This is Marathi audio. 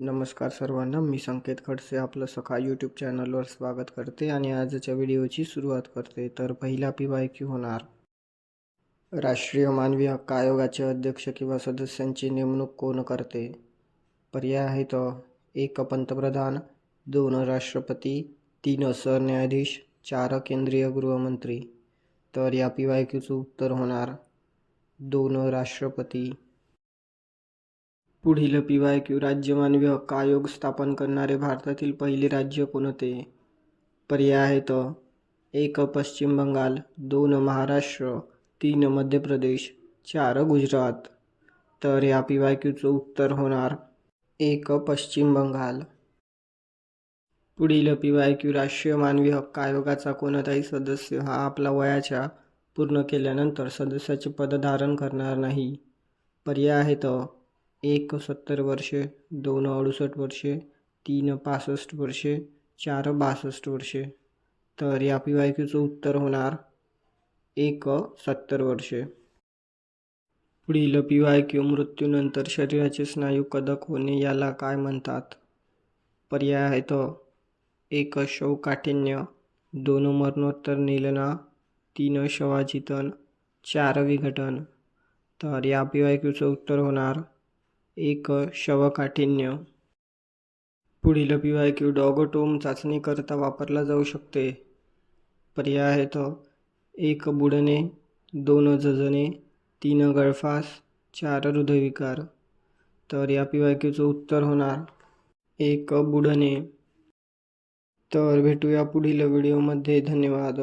नमस्कार सर्वांना मी संकेत खडसे आपलं सखा यूट्यूब चॅनलवर स्वागत करते आणि आजच्या व्हिडिओची सुरुवात करते. तर पहिला पी वाय क्यू होणार? राष्ट्रीय मानवी हक्क आयोगाचे अध्यक्ष किंवा सदस्यांची नेमणूक कोण करते? पर्याय आहेत एक पंतप्रधान. दोन राष्ट्रपती. तीन सरन्यायाधीश. चार केंद्रीय गृहमंत्री. तर या पी वाय क्यूचं उत्तर होणार. दोन राष्ट्रपती. पुढील पी वाय क्यू राज्य मानवी हक्क आयोग स्थापन करणारे भारतातील पहिले राज्य कोणते? पर्याय आहेत एक पश्चिम बंगाल. दोन महाराष्ट्र. तीन मध्य प्रदेश. चार गुजरात. तर या पी वाय क्यूचं उत्तर होणार एक पश्चिम बंगाल. पुढील पी वाय क्यू राष्ट्रीय मानवी हक्क आयोगाचा कोणताही सदस्य हा आपला वयाच्या पूर्ण केल्यानंतर सदस्याचे पद धारण करणार नाही. पर्याय आहेत एक सत्तर वर्षे दोन अडुसष्ट वर्षे तीन पासष्ट वर्षे चार बासष्ट वर्षे. तर या पी वाय क्यूचं उत्तर होणार एक सत्तर वर्षे. पुढील पी वाय क्यू मृत्यूनंतर शरीराचे स्नायू कदक होणे याला काय म्हणतात? पर्याय आहेत. एक शवकाठिण्य दोन मरणोत्तर निलना तीन शवाचितन चार विघटन. तर या पी वाय क्यूचं उत्तर होणार एक शवकाठिन्य पुढील पी वाय क्यू डॉगोटोम चाचणीकरता वापरला जाऊ शकते. पर्याय आहेत. एक बुडणे दोन झजणे तीन गळफास चार हृदयविकार. तर या पी वाय क्यूचं उत्तर होणार एक बुडणे. तर भेटूया पुढील व्हिडिओमध्ये. धन्यवाद.